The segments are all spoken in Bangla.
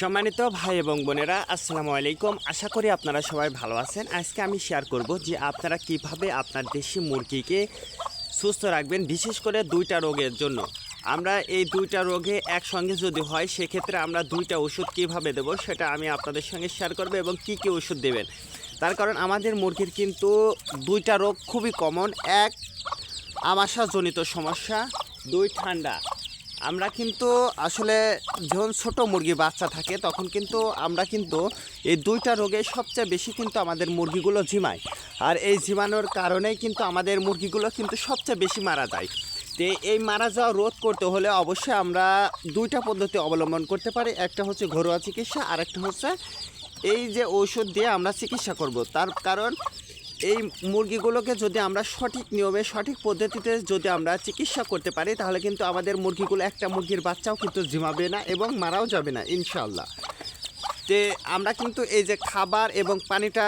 সম্মানিত ভাই এবং বোনেরা, আসসালামু আলাইকুম। আশা করি আপনারা সবাই ভালো আছেন। আজকে আমি শেয়ার করব যে আপনারা কীভাবে আপনার দেশি মুরগিকে সুস্থ রাখবেন, বিশেষ করে দুইটা রোগের জন্য। আমরা এই দুইটা রোগে একসঙ্গে যদি হয়, সেক্ষেত্রে আমরা দুইটা ওষুধ কীভাবে দেব, সেটা আমি আপনাদের সঙ্গে শেয়ার করব এবং কি কি ওষুধ দেবেন। তার কারণ আমাদের মুরগির কিন্তু দুইটা রোগ খুবই কমন এক, আমাশাজনিত সমস্যা, দুই, ঠান্ডা। আমরা কিন্তু আসলে যখন ছোট মুরগি বাচ্চা থাকে, তখন কিন্তু আমরা কিন্তু এই দুইটা রোগে সবচেয়ে বেশি কিন্তু আমাদের মুরগিগুলো ঝিমায়। আর এই ঝিমানোর কারণেই কিন্তু আমাদের মুরগিগুলো কিন্তু সবচেয়ে বেশি মারা যায়। তো এই মারা যাওয়া রোধ করতে হলে অবশ্যই আমরা দুইটা পদ্ধতি অবলম্বন করতে পারি। একটা হচ্ছে ঘরোয়া চিকিৎসা আর একটা হচ্ছে এই যে ঔষধ দিয়ে আমরা চিকিৎসা করব। তার কারণ এই মুরগিগুলোকে যদি আমরা সঠিক নিয়মে, সঠিক পদ্ধতিতে যদি আমরা চিকিৎসা করতে পারি, তাহলে কিন্তু আমাদের মুরগিগুলো একটা মুরগির বাচ্চাও কিন্তু ঝিমাবে না এবং মারাও যাবে না ইনশাল্লাহ তে আমরা কিন্তু এই যে খাবার এবং পানিটা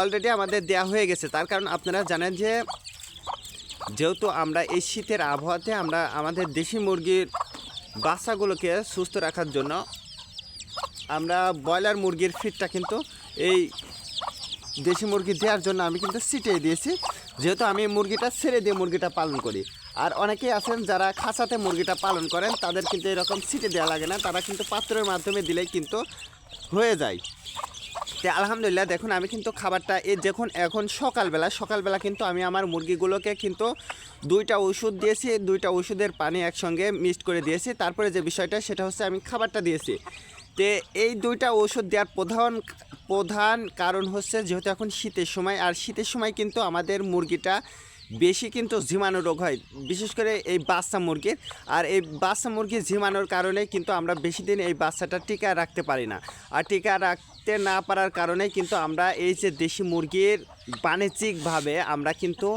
অলরেডি আমাদের দেয়া হয়ে গেছে, তার কারণ আপনারা জানেন যে যেহেতু আমরা এই শীতের আবহাওয়াতে আমরা আমাদের দেশি মুরগির বাচ্চাগুলোকে সুস্থ রাখার জন্য আমরা ব্রয়লার মুরগির ফিডটা কিন্তু এই দেশি মুরগি দেওয়ার জন্য আমি কিন্তু ছিটিয়ে দিয়েছি। যেহেতু আমি মুরগিটা ছেড়ে দিয়ে মুরগিটা পালন করি। আর অনেকেই আছেন যারা খাঁচাতে মুরগিটা পালন করেন, তাদের কিন্তু এরকম ছিটে দেওয়া লাগে না। তারা কিন্তু পাত্রের মাধ্যমে দিলেই কিন্তু হয়ে যায়। তো আলহামদুলিল্লাহ, দেখুন, আমি কিন্তু খাবারটা এই দেখুন, এখন সকালবেলা সকালবেলা কিন্তু আমি আমার মুরগিগুলোকে কিন্তু দুইটা ওষুধ দিয়েছি, দুইটা ওষুধের পানি একসঙ্গে মিক্সড করে দিয়েছি। তারপরে যে বিষয়টা, সেটা হচ্ছে আমি খাবারটা দিয়েছি। তে এই দুইটা ওষুধ দেওয়ার প্রধান প্রধান কারণ হচ্ছে যেহেতু এখন শীতের সময়, আর শীতের সময় কিন্তু আমাদের মুরগিটা বেশি কিন্তু ঝিমানো রোগ হয়, বিশেষ করে এই বাচ্চা মুরগির। আর এই বাচ্চা মুরগি ঝিমানোর কারণে কিন্তু আমরা বেশি দিন এই বাচ্চাটা টিকা রাখতে পারি না। আর টিকা রাখতে না পারার কারণে কিন্তু আমরা এই যে দেশি মুরগির বাণিজ্যিকভাবে আমরা কিন্তু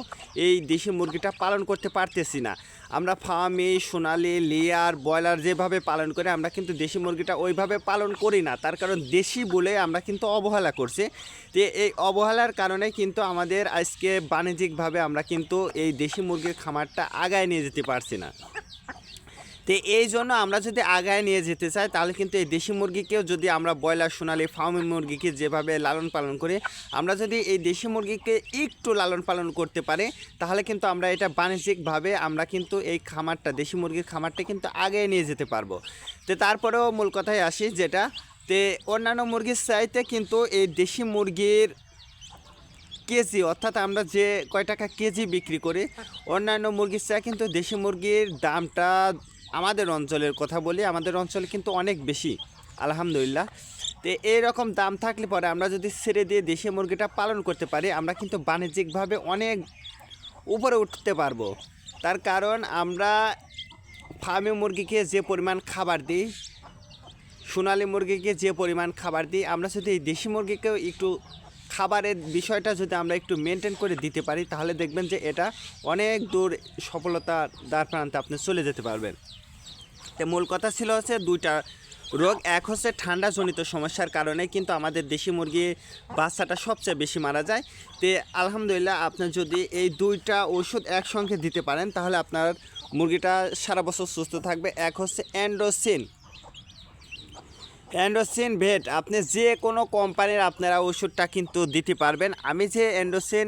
এই দেশি মুরগিটা পালন করতে পারতেছি না। আমরা ফার্মে সোনালি, লেয়ার, ব্রয়লার যেভাবে পালন করে, আমরা কিন্তু দেশি মুরগিটা ওইভাবে পালন করি না। তার কারণ দেশি বলে আমরা কিন্তু অবহেলা করছি। যে এই অবহেলার কারণে কিন্তু আমাদের আজকে বাণিজ্যিকভাবে আমরা কিন্তু এই দেশি মুরগির খামারটা আগায় নিয়ে যেতে পারছি না। তো এই জন্য আমরা যদি আগায় নিয়ে যেতে চাই, তাহলে কিন্তু এই দেশি মুরগিকেও যদি আমরা ব্রয়লার, সোনালি, ফার্মি মুরগিকে যেভাবে লালন পালন করি, আমরা যদি এই দেশি মুরগিকে একটু লালন পালন করতে পারি, তাহলে কিন্তু আমরা এটা বাণিজ্যিকভাবে আমরা কিন্তু এই খামারটা, দেশি মুরগির খামারটা কিন্তু আগে নিয়ে যেতে পারব। তো তারপরেও মূল কথায় আসি যেটা, তে অন্যান্য মুরগির চাইতে কিন্তু এই দেশি মুরগির কেজি, অর্থাৎ আমরা যে কয় টাকা কেজি বিক্রি করি, অন্যান্য মুরগির চাই কিন্তু দেশি মুরগির দামটা আমাদের অঞ্চলের কথা বলি, আমাদের অঞ্চলে কিন্তু অনেক বেশি, আলহামদুলিল্লাহ। তো এইরকম দাম থাকলে পরে আমরা যদি ছেড়ে দিয়ে দেশি মুরগিটা পালন করতে পারি, আমরা কিন্তু বাণিজ্যিকভাবে অনেক উপরে উঠতে পারব। তার কারণ আমরা ফার্মে মুরগিকে যে পরিমাণ খাবার দিই, সোনালি মুরগিকে যে পরিমাণ খাবার দিই, আমরা যদি এই দেশি মুরগিকেও একটু খাবারের বিষয়টা যদি আমরা একটু মেনটেন করে দিতে পারি, তাহলে দেখবেন যে এটা অনেক দূর সফলতা দ্বার প্রান্তে আপনি চলে যেতে পারবেন। তো মূল কথা ছিল হচ্ছে দুইটা রোগ, এক হচ্ছে ঠান্ডাজনিত সমস্যার কারণে কিন্তু আমাদের দেশি মুরগি বাচ্চাটা সবচেয়ে বেশি মারা যায়। তে আলহামদুলিল্লাহ আপনি যদি এই দুইটা ওষুধ একসঙ্গে দিতে পারেন, তাহলে আপনার মুরগিটা সারা বছর সুস্থ থাকবে। এক হচ্ছে অ্যান্ড্রোসিন অ্যান্ডোসিন ভেট আপনি যে কোনো কোম্পানির আপনারা ওষুধটা কিন্তু দিতে পারবেন। আমি যে অ্যান্ডোসিন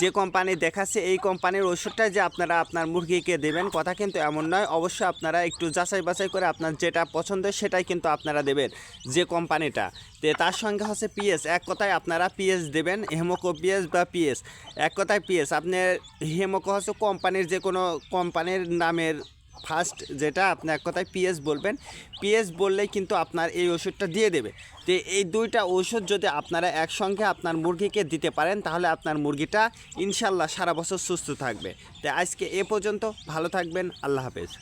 যে কোম্পানি দেখাচ্ছে, এই কোম্পানির ওষুধটা যে আপনারা আপনার মুরগিকে দেবেন, কথা কিন্তু এমন নয়। অবশ্যই আপনারা একটু যাচাই বাছাই করে আপনার যেটা পছন্দ সেটাই কিন্তু আপনারা দেবেন যে কোম্পানিটা। তো তার সঙ্গে হচ্ছে পিএস, এক কথায় আপনারা পিএস দেবেন হেমোকো বা পিএস। এক কথায় পিএস আপনার হেমোকো হচ্ছে কোম্পানির যে কোনো কোম্পানির নামের ফার্স্ট যেটা আপনি এক কথায় পিএস বলবেন পিএস বললেই কিন্তু আপনার এই ওষুধটা দিয়ে দেবে। তো এই দুইটা ওষুধ যদি আপনারা একসঙ্গে আপনার মুরগিকে দিতে পারেন, তাহলে আপনার মুরগিটা ইনশাল্লাহ সারা বছর সুস্থ থাকবে। তো আজকে এ পর্যন্ত, ভালো থাকবেন, আল্লাহ হাফেজ।